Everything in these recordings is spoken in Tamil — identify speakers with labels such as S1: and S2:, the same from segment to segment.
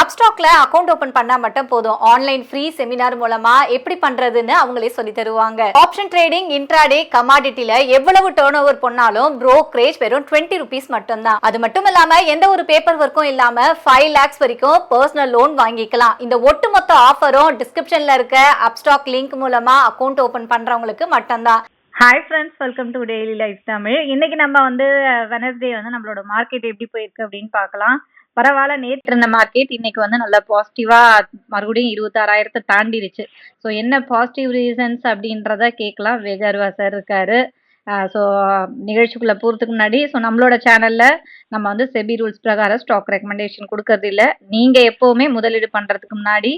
S1: அப்ஸ்டாக்ல அக்கவுண்ட் ஓபன் பண்ணா மட்டும் போதும். ஆன்லைன் ஃப்ரீ செமினார் மூலமா எப்படி பண்றதுன்னு அவங்களே சொல்லி தருவாங்க. ஆப்ஷன் ட்ரேடிங் இன்ட்ராடே கமாடிட்டில எவ்வளவு டேர்ன் ஓவர் பண்ணாலும் ப்ரோக்ரேஜ் வெறும் டுவெண்ட்டி ருபீஸ் மட்டும்தான். அது மட்டும் இல்லாம எந்த ஒரு பேப்பர் ஒர்க்கும் இல்லாம ஃபைவ் லேக்ஸ் வரைக்கும் பர்சனல் லோன் வாங்கிக்கலாம். இந்த ஒட்டுமொத்த ஆஃபரும் டிஸ்கிரிப்ஷன்ல இருக்க அப்ஸ்டாக் லிங்க் மூலமா அக்கவுண்ட் ஓபன் பண்றவங்களுக்கு மட்டும்தான்.
S2: Hi friends welcome to Daily Life Tamil. இன்னைக்கு நம்ம வந்து வெனஸ்டே வந்து நம்மளோட மார்க்கெட் எப்படி போயிருக்கு அப்படின்னு பார்க்கலாம். பரவாயில்ல நேற்று இருந்த மார்க்கெட் இன்னைக்கு வந்து நல்லா பாசிட்டிவா மறுபடியும் இருபத்தாறாயிரத்தை தாண்டிடுச்சு ஸோ என்ன பாசிட்டிவ் ரீசன்ஸ் அப்படின்றத கேட்கலாம். வேகர்வா சார் இருக்காரு. ஸோ நிகழ்ச்சிக்குள்ள போகிறதுக்கு முன்னாடி ஸோ நம்மளோட சேனல்ல நம்ம வந்து செபி ரூல்ஸ் பிரகாரம் ஸ்டாக் ரெக்கமெண்டேஷன் கொடுக்கறது இல்லை. நீங்க எப்பவுமே முதலீடு பண்றதுக்கு முன்னாடி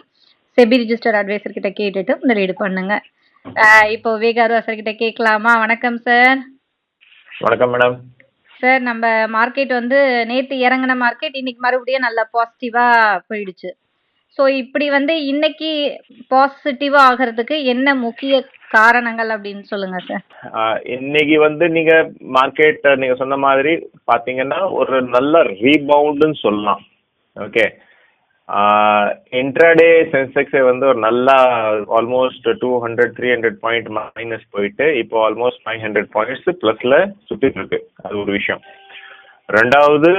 S2: செபி ரிஜிஸ்டர் அட்வைசர் கிட்ட கேட்டுட்டு முதலீடு பண்ணுங்க. இப்போ வேகாரு சார் கிட்ட கேட்கலாமா? வணக்கம் சார்
S3: வணக்கம் மேடம்
S2: சார் நம்ம மார்க்கெட் வந்து நேத்து இறங்கின மார்க்கெட் இன்னைக்கு மறுபடியும் நல்லா பாசிட்டிவா போயிடுச்சு. ஸோ இப்படி வந்து இன்னைக்கு பாசிட்டிவா ஆகிறதுக்கு என்ன முக்கிய காரணங்கள் அப்படின்னு சொல்லுங்க சார்?
S3: இன்னைக்கு வந்து நீங்க மார்க்கெட் நீங்க சொன்ன மாதிரி பாத்தீங்கன்னா ஒரு நல்ல ரீபவுண்டுன்னு சொல்லலாம். ஓகே இன்ட்ராடே சென்செக்ஸே வந்து ஒரு நல்லா almost two hundred three hundred point minus போயிட்டு இப்போ ஆல்மோஸ்ட் ஃபைவ் ஹண்ட்ரட் பாயிண்ட்ஸ் ப்ளஸ்ல சுத்திட்டு இருக்கு. அது ஒரு விஷயம். ரெண்டாவது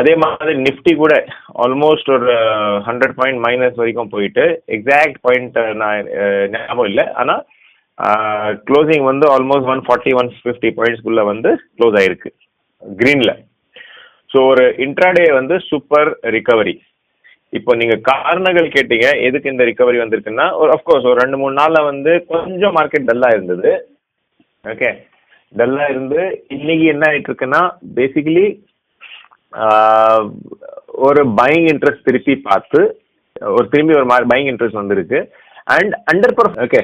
S3: அதே மாதிரி நிஃப்டி கூட ஆல்மோஸ்ட் ஒரு ஹண்ட்ரட் பாயிண்ட் மைனஸ் வரைக்கும் போயிட்டு எக்ஸாக்ட் பாயிண்ட் நான் ஞாபகம் இல்லை. ஆனால் க்ளோசிங் வந்து almost one forty one fifty பாயிண்ட்ஸ்குள்ளே வந்து க்ளோஸ் ஆயிருக்கு. க்ரீனில் ஸோ ஒரு இன்ட்ராடே வந்து சூப்பர் ரிகவரி இப்போ நீங்க காரணங்கள் கேட்டீங்க எதுக்கு இந்த ரிகவரி வந்திருக்குன்னா ஒரு அஃப்கோர்ஸ் ஒரு ரெண்டு மூணு நாள்ல வந்து கொஞ்சம் மார்க்கெட் டல்லா இருந்தது. ஓகே டல்லா இருந்து இன்னைக்கு என்ன ஆயிட்டு இருக்குன்னா பேசிக்கலி ஒரு பையிங் இன்ட்ரெஸ்ட் திருப்பி பார்த்து ஒரு திரும்பி ஒரு பையிங் இன்ட்ரெஸ்ட் வந்திருக்கு. அண்ட் அண்டர் பர்ஃப் ஓகே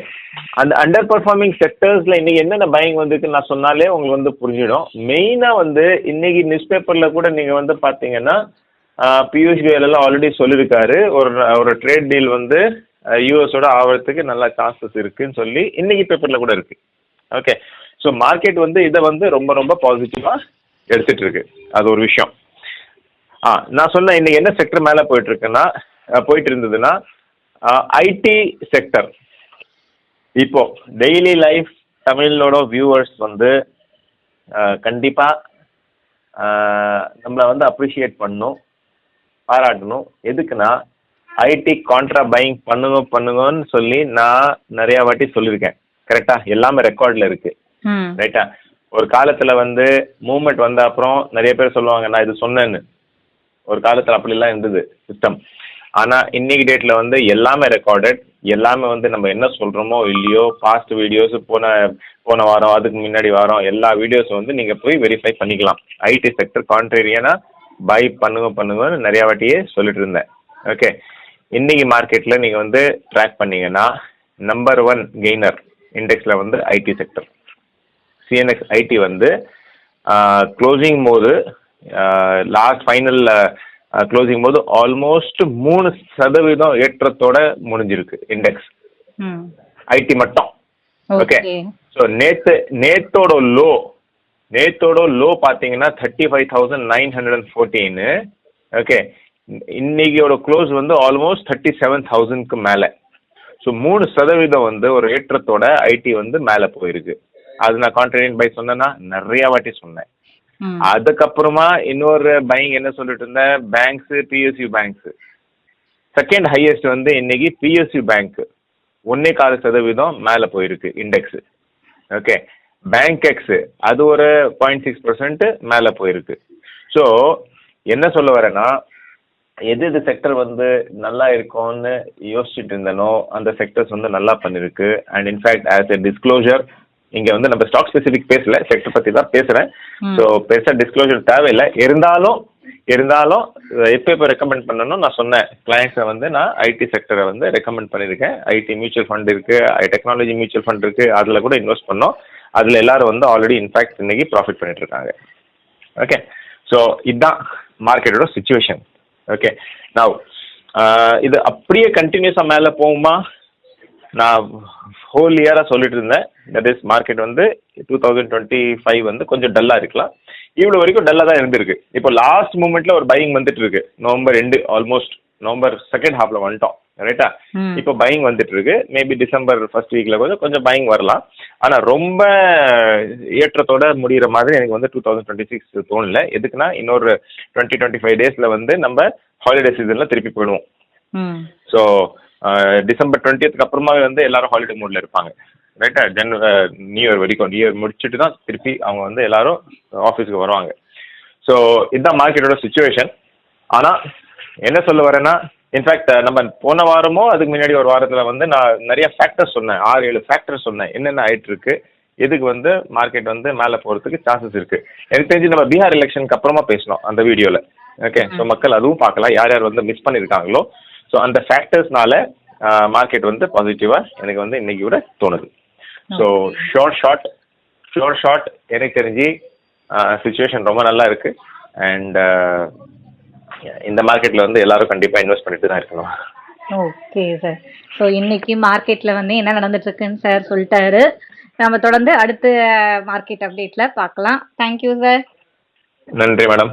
S3: அந்த அண்டர் பர்ஃபார்மிங் செக்டர்ஸ்ல இன்னைக்கு என்னென்ன பயங் வந்திருக்கு நான் சொன்னாலே உங்களுக்கு வந்து புரிஞ்சிடும். மெயினா வந்து இன்னைக்கு நியூஸ் பேப்பர்ல கூட நீங்க வந்து பாத்தீங்கன்னா பியூஷ் கோயல் எல்லாம் ஆல்ரெடி சொல்லியிருக்காரு. ஒரு ஒரு ட்ரேட் டீல் வந்து யூஎஸோட ஆகிறதுக்கு நல்ல சான்சஸ் இருக்குன்னு சொல்லி இன்னைக்கு பேப்பர்ல கூட இருக்கு. ஓகே ஸோ மார்க்கெட் வந்து இதை வந்து ரொம்ப ரொம்ப பாசிட்டிவா எடுத்துட்டு இருக்கு அது ஒரு விஷயம். ஆ நான் சொன்ன இன்னைக்கு என்ன செக்டர் மேலே போயிட்டு இருக்குன்னா போயிட்டு இருந்ததுன்னா ஐடி செக்டர் இப்போ டெய்லி லைஃப் தமிழோட வியூவர்ஸ் வந்து கண்டிப்பாக கண்டிப்பா நம்மளை வந்து அப்ரிஷியேட் பண்ணும். பாராட்டணும். எதுக்குன்னா ஐடி கான்ட்ரா பையிங் பண்ணுங்க பண்ணுங்கன்னு சொல்லி நான் நிறைய வாட்டி சொல்லியிருக்கேன். கரெக்டா எல்லாமே ரெக்கார்ட்ல இருக்கு. ரைட்டா ஒரு காலத்துல வந்து மூவ்மெண்ட் வந்த அப்புறம் நிறைய பேர் சொல்லுவாங்க நான் இது சொன்னேன்னு. ஒரு காலத்துல அப்படிலாம் இருந்தது சிஸ்டம் ஆனா இன்னைக்கு டேட்ல வந்து எல்லாமே ரெக்கார்டட் எல்லாமே வந்து நம்ம என்ன சொல்றோமோ இல்லையோ பாஸ்ட் வீடியோஸ் போன போன வாரம் அதுக்கு முன்னாடி வாரம் எல்லா வீடியோஸும் வந்து நீங்க போய் வெரிஃபை பண்ணிக்கலாம். ஐடி செக்டர் கான்ட்ரேரியனா பை பண்ணுங்க பண்ணுங்கன்னு நிறைய வாட்டியே சொல்லிட்டு இருந்தேன். ஓகே இன்னைக்கு மார்க்கெட்ல நீங்க வந்து ட்ராக் பண்ணீங்கன்னா நம்பர் ஒன் கெய்னர் இண்டெக்ஸ்ல வந்து ஐடி செக்டர் சிஎன்எக்ஸ் ஐடி வந்து க்ளோசிங் போது லாஸ்ட் ஃபைனலில் க்ளோசிங் போது ஆல்மோஸ்ட் மூணு சதவீதம் ஏற்றத்தோட முடிஞ்சிருக்கு இண்டெக்ஸ் ஐடி மட்டும். ஓகே
S2: ஓகே
S3: ஸோ நேத்து நேத்தோட லோ நேத்தோட லோ பார்த்தீங்கன்னா thirty five thousand nine hundred and fourteen okay இன்னைக்கோட close வந்து ஆல்மோஸ்ட் தேர்ட்டி செவன் தௌசண்ட்க்கு மேலே. ஸோ மூணு சதவீதம் வந்து ஒரு ஏற்றத்தோட ஐடி வந்து மேலே போயிருக்கு. அது நான் கான்ட்ரேட் பை சொன்னேன்னா நிறைய வாட்டி சொன்னேன். அதுக்கப்புறமா இன்னொரு பையிங் என்ன சொல்லிட்டு இருந்தேன்? Banks PSU banks second highest வந்து இன்னைக்கு பிஎஸ்யூ பேங்க் ஒன்னே கால சதவீதம் மேலே போயிருக்கு இண்டெக்ஸ் ஓகே பேங்க் எக்ஸ் அது ஒரு பாயிண்ட் சிக்ஸ் பர்சன்ட் மேலே போயிருக்கு. ஸோ என்ன சொல்ல வரேன்னா எது எது செக்டர் வந்து நல்லா இருக்கும்னு யோசிச்சுட்டு இருந்தனோ அந்த செக்டர்ஸ் வந்து நல்லா பண்ணிருக்கு. And in fact as a disclosure இங்க வந்து நம்ம ஸ்டாக் ஸ்பெசிபிக் பேசல செக்டர் பத்தி தான் பேசுறேன். ஸோ பெருசா டிஸ்க்ளோஷர் தேவையில்லை. இருந்தாலும் இருந்தாலும் எப்போ எப்போ ரெக்கமெண்ட் பண்ணணும் நான் சொன்னேன். கிளைண்ட்ஸை வந்து நான் ஐடி செக்டரை வந்து ரெக்கமெண்ட் பண்ணியிருக்கேன். ஐடி மியூச்சுவல் ஃபண்ட் இருக்கு டெக்னாலஜி மியூச்சுவல் ஃபண்ட் இருக்கு அதில் கூட இன்வெஸ்ட் பண்ணோம். அதில் எல்லாரும் வந்து ஆல்ரெடி இன்ஃபேக்ட் இன்னைக்கு ப்ராஃபிட் பண்ணிட்டு இருக்காங்க. ஓகே ஸோ இதுதான் மார்க்கெட்டோட சுச்சுவேஷன் ஓகே நான் இது அப்படியே கண்டினியூஸாக மேலே போகுமா? நான் ஹோல் இயராக சொல்லிட்டு இருந்தேன். தட் இஸ் மார்க்கெட் வந்து டூ தௌசண்ட் டுவெண்ட்டி ஃபைவ் வந்து கொஞ்சம் டல்லாக இருக்கலாம். இவ்வளோ வரைக்கும் டல்லாக தான் இருந்திருக்கு. இப்போ லாஸ்ட் மூமெண்ட்ல ஒரு பையிங் வந்துட்டு இருக்கு. நவம்பர் ரெண்டு ஆல்மோஸ்ட் நவம்பர் செகண்ட் ஹாஃப்ல வந்துட்டோம். ரைட்டா. இப்போ பையிங் வந்துட்டு இருக்கு மேபி டிசம்பர் ஃபர்ஸ்ட் வீக்ல கொஞ்சம் கொஞ்சம் பையிங் வரலாம். ஆனா ரொம்ப ஏற்றத்தோட முடியிற மாதிரி எனக்கு வந்து டூ தௌசண்ட் டுவெண்ட்டி சிக்ஸ் தோணல. எதுக்குன்னா இன்னொரு டுவெண்ட்டி டுவெண்ட்டி ஃபைவ் டேஸ்ல வந்து நம்ம ஹாலிடே சீசன்ல திருப்பி போயிடுவோம். ஸோ டிசம்பர் டுவெண்ட்டியத்துக்கு அப்புறமாவே வந்து எல்லாரும் ஹாலிடே மூட்ல இருப்பாங்க. ரைட்டா ஜன் நியூ இயர் வரைக்கும் நியூ இயர் முடிச்சுட்டு தான் திருப்பி அவங்க வந்து எல்லாரும் ஆஃபீஸுக்கு வருவாங்க. ஸோ இதுதான் மார்க்கெட்டோட சுச்சுவேஷன் ஆனால் என்ன சொல்ல வரேன்னா இன்ஃபேக்ட் நம்ம போன வாரமோ அதுக்கு முன்னாடி ஒரு வாரத்தில் வந்து நான் நிறைய ஃபேக்டர்ஸ் சொன்னேன். ஆறு ஏழு ஃபேக்டர்ஸ் சொன்னேன். என்னென்ன ஆயிட்டு இருக்கு? எதுக்கு வந்து மார்க்கெட் வந்து மேலே போகிறதுக்கு சான்சஸ் இருக்கு? எனக்கு தெரிஞ்சு நம்ம பீகார் எலெக்ஷனுக்கு அப்புறமா பேசணும் அந்த வீடியோவில் ஓகே ஸோ மக்கள் அதுவும் பார்க்கலாம். யார் யார் வந்து மிஸ் பண்ணியிருக்காங்களோ ஸோ அந்த ஃபேக்டர்ஸ்னால மார்க்கெட் வந்து பாசிட்டிவாக எனக்கு வந்து இன்னைக்கு விட தோணுது. So short short shore short எனக்கு தெரிஞ்சு சுச்சுவேஷன் ரொம்ப நல்லா இருக்கு. அண்ட் இந்த மார்க்கெட்ல வந்து எல்லாரும் கண்டிப்பா இன்வெஸ்ட் பண்ணிட்டு தான் இருக்கணும்.
S2: ஓகே சார் ஸோ இன்னைக்கு மார்க்கெட்ல வந்து என்ன நடந்துட்டு இருக்குன்னு சார் சொல்லிட்டாரு. நம்ம தொடர்ந்து அடுத்த மார்க்கெட் அப்டேட்ல பார்க்கலாம். தேங்க்யூ சார்
S3: நன்றி மேடம்